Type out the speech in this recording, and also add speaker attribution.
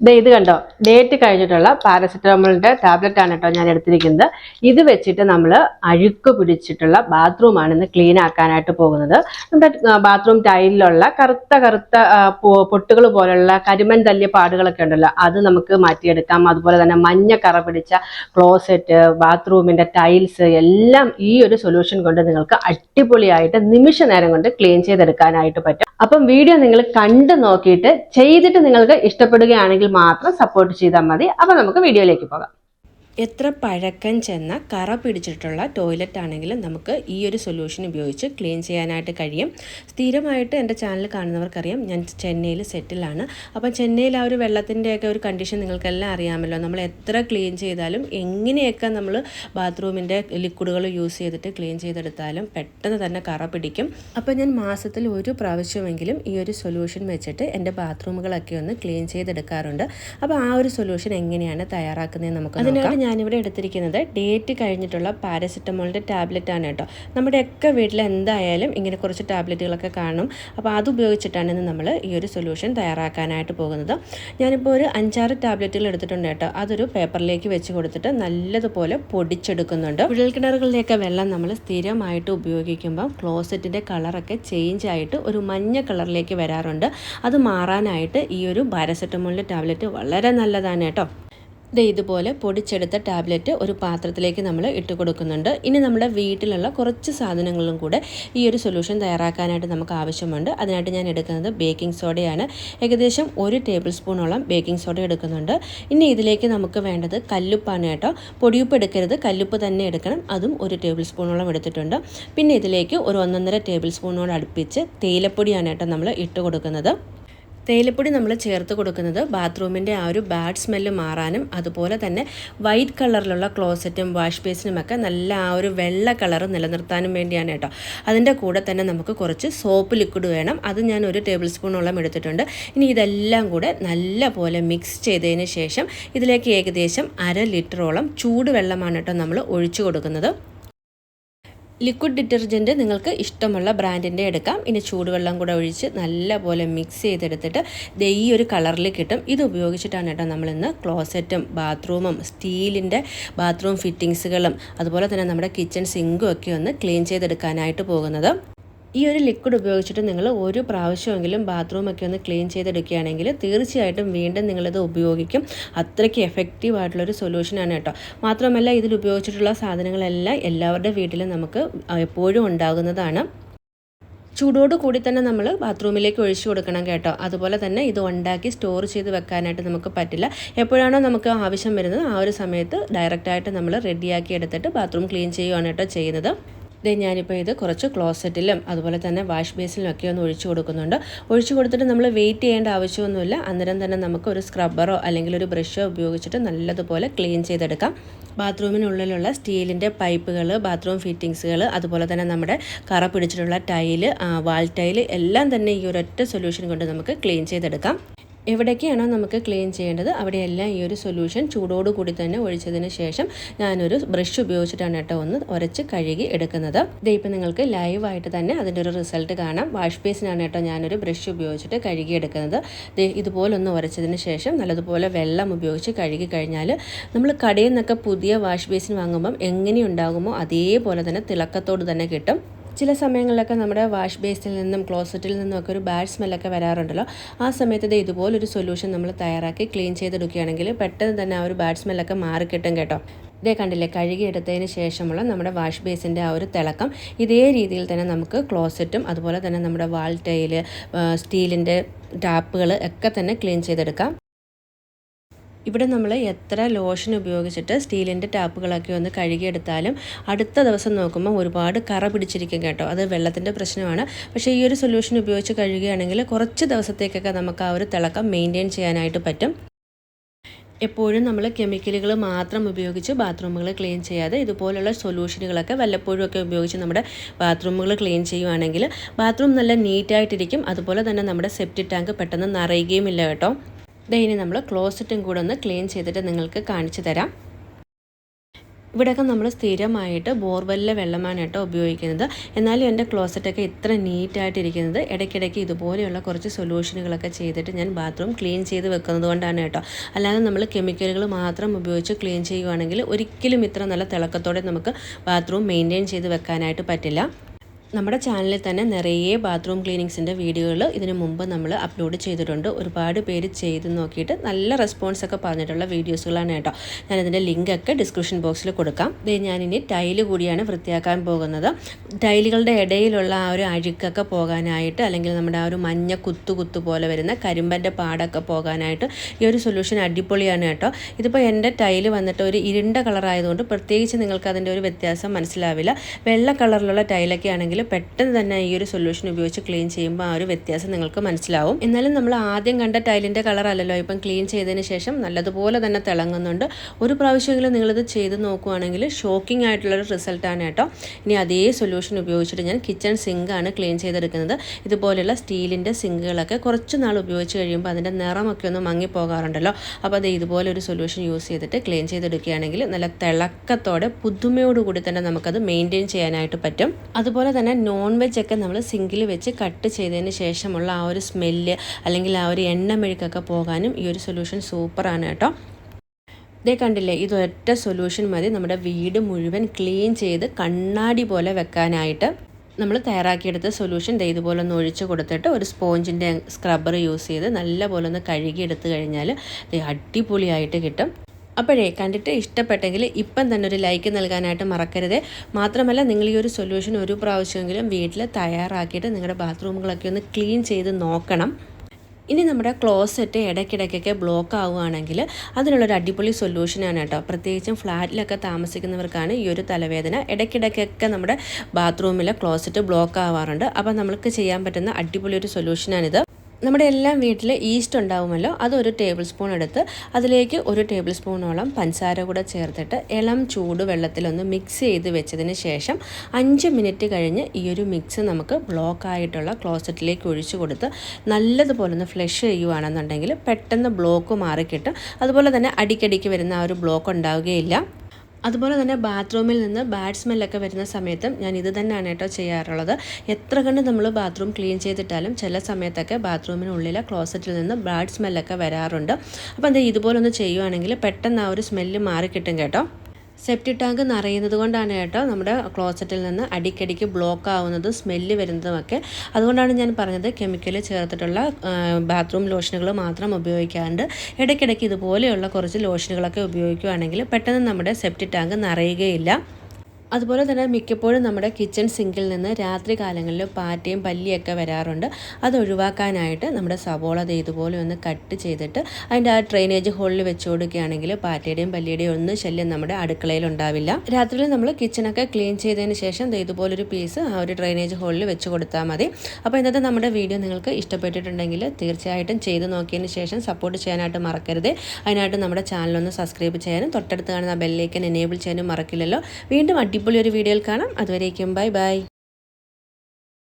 Speaker 1: ദേ ഇത് കണ്ടോ? ഡേറ്റ് കഴിഞ്ഞിട്ടുള്ള പാരസെറ്റമോളിന്റെ ടാബ്ലറ്റ് ആണ് കേട്ടോ ഞാൻ എടുത്തിരിക്കുന്നത്. ഇത് വെച്ചിട്ട് നമ്മൾ അഴുക്ക് പിടിച്ചിട്ടുള്ള ബാത്റൂമാണ് ഇന്ന് ക്ലീൻ ആക്കാനായിട്ട് പോകുന്നത്. നമ്മുടെ ബാത്റൂം ടൈലിലുള്ള കറുത്ത കറുത്ത പൊട്ടുകൾ പോലുള്ള കരിമൻ തല്ലിയ പാടുകളൊക്കെ ഉണ്ടല്ലോ അത് നമുക്ക് മാറ്റിയെടുക്കാം. അതുപോലെ തന്നെ മഞ്ഞ കറ പിടിച്ച ക്ലോസറ്റ് ബാത്റൂമിന്റെ ടൈൽസ് എല്ലാം ഈ ഒരു സൊല്യൂഷൻ കൊണ്ട് നിങ്ങൾക്ക് അടിപൊളിയായിട്ട് നിമിഷ നേരം കൊണ്ട് ക്ലീൻ ചെയ്തെടുക്കാനായിട്ട് പറ്റും. അപ്പം വീഡിയോ നിങ്ങൾ കണ്ടു നോക്കിയിട്ട് ചെയ്തിട്ട് നിങ്ങൾക്ക് ഇഷ്ടപ്പെടുകയാണെങ്കിൽ മാത്രം സപ്പോർട്ട് ചെയ്താൽ മതി. അപ്പോൾ നമുക്ക് വീഡിയോയിലേക്ക് പോകാം.
Speaker 2: എത്ര പഴക്കം ചെന്ന കറ പിടിച്ചിട്ടുള്ള ടോയ്ലറ്റ് ആണെങ്കിലും നമുക്ക് ഈ ഒരു സൊല്യൂഷൻ ഉപയോഗിച്ച് ക്ലീൻ ചെയ്യാനായിട്ട് കഴിയും. സ്ഥിരമായിട്ട് എന്റെ ചാനൽ കാണുന്നവർക്കറിയാം ഞാൻ ചെന്നൈയിൽ സെറ്റിലാണ് അപ്പം ചെന്നൈയിൽ ആ ഒരു വെള്ളത്തിന്റെയൊക്കെ ഒരു കണ്ടീഷൻ നിങ്ങൾക്കെല്ലാം അറിയാമല്ലോ. നമ്മൾ എത്ര ക്ലീൻ ചെയ്താലും എങ്ങനെയൊക്കെ നമ്മൾ ബാത്റൂമിന്റെ ലിക്വിഡുകൾ യൂസ് ചെയ്തിട്ട് ക്ലീൻ ചെയ്തെടുത്താലും പെട്ടെന്ന് തന്നെ കറ പിടിക്കും. അപ്പം ഞാൻ മാസത്തിൽ ഒരു പ്രാവശ്യമെങ്കിലും ഈ ഒരു സൊല്യൂഷൻ വെച്ചിട്ട് എന്റെ ബാത്റൂമുകളൊക്കെ ഒന്ന് ക്ലീൻ ചെയ്തെടുക്കാറുണ്ട്. അപ്പോൾ ആ ഒരു സൊല്യൂഷൻ എങ്ങനെയാണ് തയ്യാറാക്കുന്നത് നമുക്ക് അതിനായിട്ട് ഞാനിവിടെ എടുത്തിരിക്കുന്നത് ഡേറ്റ് കഴിഞ്ഞിട്ടുള്ള പാരസെറ്റമോളിന്റെ ടാബ്ലറ്റ് ആണ് കേട്ടോ. നമ്മുടെയൊക്കെ വീട്ടിൽ എന്തായാലും ഇങ്ങനെ കുറച്ച് ടാബ്ലറ്റുകളൊക്കെ കാണും. അപ്പോൾ അത് ഉപയോഗിച്ചിട്ടാണ് ഇന്ന് നമ്മൾ ഈ ഒരു സൊല്യൂഷൻ തയ്യാറാക്കാനായിട്ട് പോകുന്നത്. ഞാനിപ്പോൾ ഒരു അഞ്ചാറ് ടാബ്ലറ്റുകൾ എടുത്തിട്ടുണ്ട് കേട്ടോ. അതൊരു പേപ്പറിലേക്ക് വെച്ച് കൊടുത്തിട്ട് നല്ലതുപോലെ പൊടിച്ചെടുക്കുന്നുണ്ട്. കുഴൽക്കിണറുകളിലേക്ക് വെള്ളം നമ്മൾ സ്ഥിരമായിട്ട് ഉപയോഗിക്കുമ്പോൾ ക്ലോസറ്റിന്റെ കളറൊക്കെ ചേഞ്ച് ആയിട്ട് ഒരു മഞ്ഞ കളറിലേക്ക് വരാറുണ്ട്. അത് മാറാനായിട്ട് ഈ ഒരു പാരസെറ്റമോളിന്റെ ടാബ്ലറ്റ് വളരെ നല്ലതാണ് കേട്ടോ. ദേ ഇതുപോലെ പൊടിച്ചെടുത്ത ടാബ്ലറ്റ് ഒരു പാത്രത്തിലേക്ക് നമ്മൾ ഇട്ട് കൊടുക്കുന്നുണ്ട്. ഇനി നമ്മുടെ വീട്ടിലുള്ള കുറച്ച് സാധനങ്ങളും കൂടെ ഈ ഒരു സൊല്യൂഷൻ തയ്യാറാക്കാനായിട്ട് നമുക്ക് ആവശ്യമുണ്ട്. അതിനായിട്ട് ഞാൻ എടുക്കുന്നത് ബേക്കിംഗ് സോഡയാണ്. ഏകദേശം ഒരു ടേബിൾ സ്പൂണോളം ബേക്കിംഗ് സോഡ എടുക്കുന്നുണ്ട്. ഇനി ഇതിലേക്ക് നമുക്ക് വേണ്ടത് കല്ലുപ്പാണ് കേട്ടോ. പൊടിയുപ്പ് എടുക്കരുത്. കല്ലുപ്പ് തന്നെ എടുക്കണം. അതും ഒരു ടേബിൾ സ്പൂണോളം എടുത്തിട്ടുണ്ട്. പിന്നെ ഇതിലേക്ക് ഒരു ഒന്നൊന്നര ടേബിൾ സ്പൂണോട് അടുപ്പിച്ച് തേയിലപ്പൊടിയാണ് കേട്ടോ നമ്മൾ ഇട്ട് കൊടുക്കുന്നത്. തേയിലപ്പൊടി നമ്മൾ ചേർത്ത് കൊടുക്കുന്നത് ബാത്റൂമിന്റെ ആ ഒരു ബാഡ് സ്മെല്ല് മാറാനും അതുപോലെ തന്നെ വൈറ്റ് കളറിലുള്ള ക്ലോസറ്റും വാഷ് ബേസിനും ഒക്കെ നല്ല ആ ഒരു വെള്ള കളർ നിലനിർത്താനും വേണ്ടിയാണ് കേട്ടോ. അതിന്റെ കൂടെ തന്നെ നമുക്ക് കുറച്ച് സോപ്പ് ലിക്വിഡ് വേണം. അത് ഞാൻ ഒരു ടേബിൾ സ്പൂണോളം എടുത്തിട്ടുണ്ട്. ഇനി ഇതെല്ലാം കൂടെ നല്ല പോലെ മിക്സ് ചെയ്തതിന് ശേഷം ഇതിലേക്ക് ഏകദേശം അര ലിറ്ററോളം ചൂടുവെള്ളമാണ് കേട്ടോ നമ്മൾ ഒഴിച്ചു കൊടുക്കുന്നത്. ലിക്വിഡ് ഡിറ്റർജന്റ് നിങ്ങൾക്ക് ഇഷ്ടമുള്ള ബ്രാൻഡിന്റെ എടുക്കാം. ഇനി ചൂടുവെള്ളം കൂടെ ഒഴിച്ച് നല്ലപോലെ മിക്സ് ചെയ്തെടുത്തിട്ട് ദേ ഈ ഒരു കളറിൽ കിട്ടും. ഇത് ഉപയോഗിച്ചിട്ടാണ് കേട്ടോ നമ്മളിന്ന് ക്ലോസറ്റും ബാത്റൂമും സ്റ്റീലിന്റെ ബാത്റൂം ഫിറ്റിങ്സുകളും അതുപോലെ തന്നെ നമ്മുടെ കിച്ചൺ സിങ്കും ഒക്കെ ഒന്ന് ക്ലീൻ ചെയ്തെടുക്കാനായിട്ട് പോകുന്നത്. ഈ ഒരു ലിക്വിഡ് ഉപയോഗിച്ചിട്ട് നിങ്ങൾ ഒരു പ്രാവശ്യമെങ്കിലും ബാത്റൂമൊക്കെ ഒന്ന് ക്ലീൻ ചെയ്തെടുക്കുകയാണെങ്കിൽ തീർച്ചയായിട്ടും വീണ്ടും നിങ്ങളിത് ഉപയോഗിക്കും. അത്രയ്ക്ക് എഫക്റ്റീവ് ആയിട്ടുള്ളൊരു സൊല്യൂഷനാണ് കേട്ടോ. മാത്രമല്ല ഇതിൽ ഉപയോഗിച്ചിട്ടുള്ള സാധനങ്ങളെല്ലാം എല്ലാവരുടെ വീട്ടിലും നമുക്ക് എപ്പോഴും ഉണ്ടാകുന്നതാണ്. ചൂടോട് കൂടി തന്നെ നമ്മൾ ബാത്റൂമിലേക്ക് ഒഴിച്ചു കൊടുക്കണം കേട്ടോ. അതുപോലെ തന്നെ ഇത് ഉണ്ടാക്കി സ്റ്റോർ ചെയ്ത് വെക്കാനായിട്ട് നമുക്ക് പറ്റില്ല. എപ്പോഴാണോ നമുക്ക് ആവശ്യം വരുന്നത് ആ ഒരു സമയത്ത് ഡയറക്റ്റായിട്ട് നമ്മൾ റെഡിയാക്കി എടുത്തിട്ട് ബാത്റൂം ക്ലീൻ ചെയ്യുകയാണ് കേട്ടോ ചെയ്യുന്നത്. ഇത് ഞാനിപ്പോൾ ഇത് കുറച്ച് ക്ലോസറ്റിലും അതുപോലെ തന്നെ വാഷ് ബേസിലും ഒക്കെ ഒന്ന് ഒഴിച്ചു കൊടുക്കുന്നുണ്ട്. ഒഴിച്ചു കൊടുത്തിട്ട് നമ്മൾ വെയിറ്റ് ചെയ്യേണ്ട ആവശ്യമൊന്നുമില്ല. അന്നേരം തന്നെ നമുക്ക് ഒരു സ്ക്രബ്ബറോ അല്ലെങ്കിൽ ഒരു ബ്രഷോ ഉപയോഗിച്ചിട്ട് നല്ലതുപോലെ ക്ലീൻ ചെയ്തെടുക്കാം. ബാത്റൂമിനുള്ളിലുള്ള സ്റ്റീലിന്റെ പൈപ്പുകൾ ബാത്റൂം ഫിറ്റിങ്സുകൾ അതുപോലെ തന്നെ നമ്മുടെ കറ പിടിച്ചിട്ടുള്ള ടൈൽ വാൾ ടൈൽ എല്ലാം തന്നെ ഈ ഒരൊറ്റ സൊല്യൂഷൻ കൊണ്ട് നമുക്ക് ക്ലീൻ ചെയ്തെടുക്കാം. എവിടേക്കാണോ നമുക്ക് ക്ലീൻ ചെയ്യേണ്ടത് അവിടെയെല്ലാം ഈ ഒരു സൊല്യൂഷൻ ചൂടോടുകൂടി തന്നെ ഒഴിച്ചതിന് ശേഷം ഞാനൊരു ബ്രഷ് ഉപയോഗിച്ചിട്ടാണ് കേട്ടോ ഒന്ന് ഉരച്ച് കഴുകി എടുക്കുന്നത്. ഇതിപ്പോൾ നിങ്ങൾക്ക് ലൈവായിട്ട് തന്നെ അതിന്റെ ഒരു റിസൾട്ട് കാണാം. വാഷ് ബേസിനാണ് കേട്ടോ ഞാനൊരു ബ്രഷ് ഉപയോഗിച്ചിട്ട് കഴുകി എടുക്കുന്നത്. ഇതുപോലെ ഒന്ന് ഉരച്ചതിന് ശേഷം നല്ലതുപോലെ വെള്ളം ഉപയോഗിച്ച് കഴുകി കഴിഞ്ഞാൽ നമ്മൾ കടയിൽ നിന്നൊക്കെ പുതിയ വാഷ് ബേസിൻ വാങ്ങുമ്പം എങ്ങനെയുണ്ടാകുമോ അതേപോലെ തന്നെ തിളക്കത്തോട് തന്നെ കിട്ടും. ചില സമയങ്ങളിലൊക്കെ നമ്മുടെ വാഷ് ബേസിൽ നിന്നും ക്ലോസറ്റിൽ നിന്നും ഒക്കെ ഒരു ബാഡ് സ്മെല്ലൊക്കെ വരാറുണ്ടല്ലോ. ആ സമയത്ത് ഇത് ഇതുപോലൊരു സൊല്യൂഷൻ നമ്മൾ തയ്യാറാക്കി ക്ലീൻ ചെയ്തെടുക്കുകയാണെങ്കിൽ പെട്ടെന്ന് തന്നെ ആ ഒരു ബാഡ് സ്മെല്ലൊക്കെ മാറിക്കിട്ടും കേട്ടോ. ഇതേ കണ്ടില്ലേ കഴുകിയെടുത്തതിന് ശേഷമുള്ള നമ്മുടെ വാഷ് ബേസിന്റെ ആ ഒരു തിളക്കം. ഇതേ രീതിയിൽ തന്നെ നമുക്ക് ക്ലോസറ്റും അതുപോലെ തന്നെ നമ്മുടെ വാൾ ടൈൽ സ്റ്റീലിന്റെ ടാപ്പുകൾ ഒക്കെ തന്നെ ക്ലീൻ ചെയ്തെടുക്കാം. ഇവിടെ നമ്മൾ എത്ര ലോഷൻ ഉപയോഗിച്ചിട്ട് സ്റ്റീലിന്റെ ടാപ്പുകളൊക്കെ ഒന്ന് കഴുകിയെടുത്താലും അടുത്ത ദിവസം നോക്കുമ്പോൾ ഒരുപാട് കറ പിടിച്ചിരിക്കും കേട്ടോ. അത് വെള്ളത്തിന്റെ പ്രശ്നമാണ്. പക്ഷേ ഈ ഒരു സൊല്യൂഷൻ ഉപയോഗിച്ച് കഴുകുകയാണെങ്കിൽ കുറച്ച് ദിവസത്തേക്കൊക്കെ നമുക്ക് ആ ഒരു തിളക്കം മെയിന്റെയിൻ ചെയ്യാനായിട്ട് പറ്റും. എപ്പോഴും നമ്മൾ കെമിക്കലുകൾ മാത്രം ഉപയോഗിച്ച് ബാത്റൂമുകൾ ക്ലീൻ ചെയ്യാതെ ഇതുപോലുള്ള സൊല്യൂഷനുകളൊക്കെ വല്ലപ്പോഴും ഒക്കെ ഉപയോഗിച്ച് നമ്മുടെ ബാത്റൂമുകൾ ക്ലീൻ ചെയ്യുവാണെങ്കിൽ ബാത്റൂം നല്ല നീറ്റായിട്ടിരിക്കും. അതുപോലെ തന്നെ നമ്മുടെ സെപ്റ്റി ടാങ്ക് പെട്ടെന്ന് നിറയുകയും ഇല്ല കേട്ടോ. ഇനി നമ്മൾ ക്ലോസറ്റും കൂടെ ഒന്ന് ക്ലീൻ ചെയ്തിട്ട് നിങ്ങൾക്ക് കാണിച്ചു തരാം. ഇവിടെയൊക്കെ നമ്മൾ സ്ഥിരമായിട്ട് ബോർവെല്ലിലെ വെള്ളമാണ് കേട്ടോ ഉപയോഗിക്കുന്നത്. എന്നാലും എന്റെ ക്ലോസറ്റൊക്കെ ഇത്ര നീറ്റായിട്ടിരിക്കുന്നത് ഇടയ്ക്കിടയ്ക്ക് ഇതുപോലെയുള്ള കുറച്ച് സൊല്യൂഷനുകളൊക്കെ ചെയ്തിട്ട് ഞാൻ ബാത്റൂം ക്ലീൻ ചെയ്ത് വെക്കുന്നത് കൊണ്ടാണ് കേട്ടോ. അല്ലാതെ നമ്മൾ കെമിക്കലുകൾ മാത്രം ഉപയോഗിച്ച് ക്ലീൻ ചെയ്യുവാണെങ്കിൽ ഒരിക്കലും ഇത്ര നല്ല തിളക്കത്തോടെ നമുക്ക് ബാത്റൂം മെയിന്റെയിൻ ചെയ്ത് വെക്കാനായിട്ട് പറ്റില്ല. നമ്മുടെ ചാനലിൽ തന്നെ നിറയെ ബാത്റൂം ക്ലീനിങ്സിന്റെ വീഡിയോകൾ ഇതിനു മുമ്പ് നമ്മൾ അപ്ലോഡ് ചെയ്തിട്ടുണ്ട്. ഒരുപാട് പേര് ചെയ്ത് നോക്കിയിട്ട് നല്ല റെസ്പോൺസ് ഒക്കെ പറഞ്ഞിട്ടുള്ള വീഡിയോസുകളാണ് കേട്ടോ. ഞാനതിന്റെ ലിങ്കൊക്കെ ഡിസ്ക്രിപ്ഷൻ ബോക്സിൽ കൊടുക്കാം. ഇത് ഞാനിനി ടൈൽ കൂടിയാണ് വൃത്തിയാക്കാൻ പോകുന്നത്. ടൈലുകളുടെ ഇടയിലുള്ള ആ ഒരു അഴുക്കൊക്കെ പോകാനായിട്ട് അല്ലെങ്കിൽ നമ്മുടെ ആ ഒരു മഞ്ഞ കുത്തു കുത്തു പോലെ വരുന്ന കരിമ്പന്റെ പാടൊക്കെ പോകാനായിട്ട് ഈ ഒരു സൊല്യൂഷൻ അടിപൊളിയാണ് കേട്ടോ. ഇതിപ്പോൾ എന്റെ ടൈൽ വന്നിട്ട് ഒരു ഇരുണ്ട കളറായതുകൊണ്ട് പ്രത്യേകിച്ച് നിങ്ങൾക്ക് അതിന്റെ ഒരു വ്യത്യാസം മനസ്സിലാവില്ല. വെള്ള കളറിലുള്ള ടൈലൊക്കെ ആണെങ്കിൽ പെട്ടെന്ന് തന്നെ ഈ ഒരു സൊല്യൂഷൻ ഉപയോഗിച്ച് ക്ലീൻ ചെയ്യുമ്പോൾ ആ ഒരു വ്യത്യാസം നിങ്ങൾക്ക് മനസ്സിലാവും. എന്നാലും നമ്മൾ ആദ്യം കണ്ട ടൈലിന്റെ കളർ അല്ലല്ലോ ഇപ്പം ക്ലീൻ ചെയ്തതിന് ശേഷം നല്ലതുപോലെ തന്നെ തിളങ്ങുന്നുണ്ട്. ഒരു പ്രാവശ്യമെങ്കിലും നിങ്ങളിത് ചെയ്ത് നോക്കുവാണെങ്കിൽ ഷോക്കിംഗ് ആയിട്ടുള്ളൊരു റിസൾട്ടാണ് കേട്ടോ. ഇനി അതേ സൊല്യൂഷൻ ഉപയോഗിച്ചിട്ട് ഞാൻ കിച്ചൺ സിങ്കാണ് ക്ലീൻ ചെയ്തെടുക്കുന്നത്. ഇതുപോലെയുള്ള സ്റ്റീലിന്റെ സിങ്കുകളൊക്കെ കുറച്ച് നാൾ ഉപയോഗിച്ച് കഴിയുമ്പോൾ അതിന്റെ നിറമൊക്കെ ഒന്ന് മങ്ങിപ്പോകാറുണ്ടല്ലോ അപ്പോൾ അത് ഇതുപോലെ ഒരു സൊല്യൂഷൻ യൂസ് ചെയ്തിട്ട് ക്ലീൻ ചെയ്തെടുക്കുകയാണെങ്കിൽ നല്ല തിളക്കത്തോടെ പുതുമയോടുകൂടി തന്നെ നമുക്കത് മെയിന്റെയിൻ ചെയ്യാനായിട്ട് പറ്റും. അതുപോലെ തന്നെ നോൺ വെജ് ഒക്കെ നമ്മൾ സിങ്കിൽ വെച്ച് കട്ട് ചെയ്തതിന് ശേഷമുള്ള ആ ഒരു സ്മെല്ല് അല്ലെങ്കിൽ ആ ഒരു എണ്ണമെഴുക്കൊക്കെ പോകാനും ഈ ഒരു സൊല്യൂഷൻ സൂപ്പറാണ് കേട്ടോ. ഇതേ കണ്ടില്ലേ ഇതൊറ്റ സൊല്യൂഷൻ മതി. നമ്മുടെ വീട് മുഴുവൻ ക്ലീൻ ചെയ്ത് കണ്ണാടി പോലെ വെക്കാനായിട്ട് നമ്മൾ തയ്യാറാക്കിയെടുത്ത സൊല്യൂഷൻ ദേ ഇതുപോലെ ഒന്ന് ഒഴിച്ച് കൊടുത്തിട്ട് ഒരു സ്പോഞ്ചിന്റെ സ്ക്രബ്ബർ യൂസ് ചെയ്ത് നല്ല പോലെ ഒന്ന് കഴുകിയെടുത്ത് കഴിഞ്ഞാൽ അടിപൊളിയായിട്ട് കിട്ടും. അപ്പോഴേ കണ്ടിട്ട് ഇഷ്ടപ്പെട്ടെങ്കിൽ ഇപ്പം തന്നെ ഒരു ലൈക്ക് നൽകാനായിട്ട് മറക്കരുത്. മാത്രമല്ല നിങ്ങൾ ഈ ഒരു സൊല്യൂഷൻ ഒരു പ്രാവശ്യമെങ്കിലും വീട്ടിൽ തയ്യാറാക്കിയിട്ട് നിങ്ങളുടെ ബാത്റൂമുകളൊക്കെ ഒന്ന് ക്ലീൻ ചെയ്ത് നോക്കണം. ഇനി നമ്മുടെ ക്ലോസറ്റ് ഇടയ്ക്കിടയ്ക്കൊക്കെ ബ്ലോക്ക് ആവുകയാണെങ്കിൽ അതിനുള്ളൊരു അടിപൊളി സൊല്യൂഷനാണ് കേട്ടോ. പ്രത്യേകിച്ചും ഫ്ലാറ്റിലൊക്കെ താമസിക്കുന്നവർക്കാണ് ഈ ഒരു തലവേദന. ഇടയ്ക്കിടയ്ക്കൊക്കെ നമ്മുടെ ബാത്റൂമിലെ ക്ലോസറ്റ് ബ്ലോക്ക് ആവാറുണ്ട്. അപ്പോൾ നമുക്ക് ചെയ്യാൻ പറ്റുന്ന അടിപൊളി ഒരു സൊല്യൂഷനാണിത് നമ്മുടെ എല്ലാം വീട്ടിൽ ഈസ്റ്റ് ഉണ്ടാവുമല്ലോ അതൊരു ടേബിൾ സ്പൂൺ എടുത്ത് അതിലേക്ക് ഒരു ടേബിൾ സ്പൂണോളം പഞ്ചസാര കൂടെ ചേർത്തിട്ട് ഇളം ചൂട് വെള്ളത്തിലൊന്ന് മിക്സ് ചെയ്ത് വെച്ചതിന് ശേഷം അഞ്ച് മിനിറ്റ് കഴിഞ്ഞ് ഈ ഒരു മിക്സ് നമുക്ക് ബ്ലോക്ക് ആയിട്ടുള്ള ക്ലോസറ്റിലേക്ക് ഒഴിച്ചു കൊടുത്ത് നല്ലതുപോലെ ഒന്ന് ഫ്ലഷ് ചെയ്യുവാണെന്നുണ്ടെങ്കിൽ പെട്ടെന്ന് ബ്ലോക്ക് മാറിക്കിട്ടും. അതുപോലെ തന്നെ അടിക്കടിക്ക് വരുന്ന ആ ഒരു ബ്ലോക്ക് ഉണ്ടാവുകയില്ല. അതുപോലെ തന്നെ ബാത്റൂമിൽ നിന്ന് ബാഡ് സ്മെല്ലൊക്കെ വരുന്ന സമയത്തും ഞാൻ ഇത് തന്നെയാണ് കേട്ടോ ചെയ്യാറുള്ളത്. എത്ര കണ്ട് നമ്മൾ ബാത്റൂം ക്ലീൻ ചെയ്തിട്ടാലും ചില സമയത്തൊക്കെ ബാത്റൂമിനുള്ളിലെ ക്ലോസറ്റിൽ നിന്ന് ബാഡ് സ്മെല്ലൊക്കെ വരാറുണ്ട്. അപ്പോൾ എന്താ ഇതുപോലൊന്ന് ചെയ്യുവാണെങ്കിൽ പെട്ടെന്ന് ആ ഒരു സ്മെല്ല് മാറിക്കിട്ടും കേട്ടോ. സെപ്റ്റി ടാങ്ക് നിറയുന്നത് കൊണ്ടാണ് കേട്ടോ നമ്മുടെ ക്ലോസറ്റിൽ നിന്ന് അടിക്കടിക്ക് ബ്ലോക്ക് ആവുന്നത് സ്മെല്ല് വരുന്നതുമൊക്കെ. അതുകൊണ്ടാണ് ഞാൻ പറഞ്ഞത് കെമിക്കൽ ചേർത്തിട്ടുള്ള ബാത്റൂം ലോഷനുകൾ മാത്രം ഉപയോഗിക്കാണ്ട് ഇടയ്ക്കിടയ്ക്ക് ഇതുപോലെയുള്ള കുറച്ച് ലോഷനുകളൊക്കെ ഉപയോഗിക്കുകയാണെങ്കിൽ പെട്ടെന്ന് നമ്മുടെ സെപ്റ്റി ടാങ്ക് നിറയുകയില്ല. അതുപോലെ തന്നെ മിക്കപ്പോഴും നമ്മുടെ കിച്ചൺ സിങ്കിൽ നിന്ന് രാത്രി കാലങ്ങളിൽ പാറ്റയും പല്ലിയൊക്കെ വരാറുണ്ട്. അത് ഒഴിവാക്കാനായിട്ട് നമ്മുടെ സവോള അത് ഇതുപോലെ ഒന്ന് കട്ട് ചെയ്തിട്ട് അതിന്റെ ആ ഡ്രെയിനേജ് ഹോളിൽ വെച്ച് കൊടുക്കുകയാണെങ്കിൽ പാറ്റയുടെയും പല്ലിയുടെയും ഒന്നും ശല്യം നമ്മുടെ അടുക്കളയിൽ ഉണ്ടാവില്ല. രാത്രിയിൽ നമ്മൾ കിച്ചണൊക്കെ ക്ലീൻ ചെയ്തതിന് ശേഷം ഇതുപോലൊരു പീസ് ആ ഒരു ഡ്രെയിനേജ് ഹോളിൽ വെച്ച് കൊടുത്താൽ മതി. അപ്പോൾ ഇന്നത്തെ നമ്മുടെ വീഡിയോ നിങ്ങൾക്ക് ഇഷ്ടപ്പെട്ടിട്ടുണ്ടെങ്കിൽ തീർച്ചയായിട്ടും ചെയ്ത് നോക്കിയതിന് ശേഷം സപ്പോർട്ട് ചെയ്യാനായിട്ട് മറക്കരുത്. അതിനായിട്ട് നമ്മുടെ ചാനലൊന്ന് സബ്സ്ക്രൈബ് ചെയ്യാനും തൊട്ടടുത്ത് കാണുന്ന ബെല്ലേക്കൻ എനേബിൾ ചെയ്യാനും മറക്കില്ലല്ലോ. വീണ്ടും അടിപൊളി ഒരു വീഡിയോയിൽ കാണാം. അതുവരേക്കും ബൈ ബൈ.